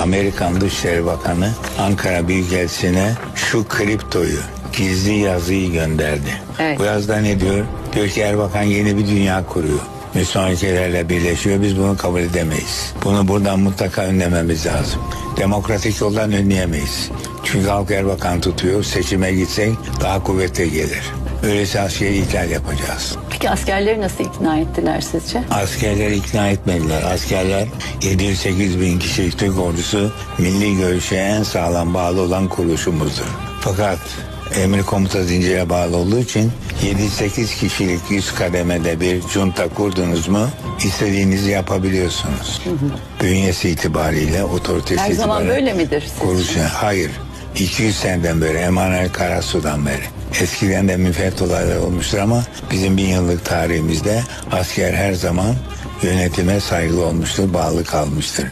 Amerikan Dışişleri Bakanı Ankara Büyükelçisi'ne şu kriptoyu gizli yazıyı gönderdi. Evet. Bu yazıda ne diyor? Diyor ki Erbakan yeni bir dünya kuruyor. Müslüman ülkelerle birleşiyor. Biz bunu kabul edemeyiz. Bunu buradan mutlaka önlememiz lazım. Demokratik yoldan önleyemeyiz. Çünkü halk Erbakan tutuyor. Seçime gitsek daha kuvvetli gelir. Öyleyse askeri ihlal yapacağız. Peki askerleri nasıl ikna ettiler sizce? Askerleri ikna etmediler. Askerler 708 bin kişilik Türk ordusu milli görüşe en sağlam bağlı olan kuruluşumuzdur. Fakat emir komuta zincire bağlı olduğu için 7-8 kişilik 100 kademede bir junta kurdunuz mu istediğinizi yapabiliyorsunuz. Bünyesi itibariyle otoritesi Her zaman itibariyle böyle midir sizce? Kuruluşu, hayır. 200 seneden beri Emanuel Karasu'dan beri. Eskiden de müfet olaylar olmuştur ama bizim bin yıllık tarihimizde asker her zaman yönetime saygılı olmuştur, bağlı kalmıştır.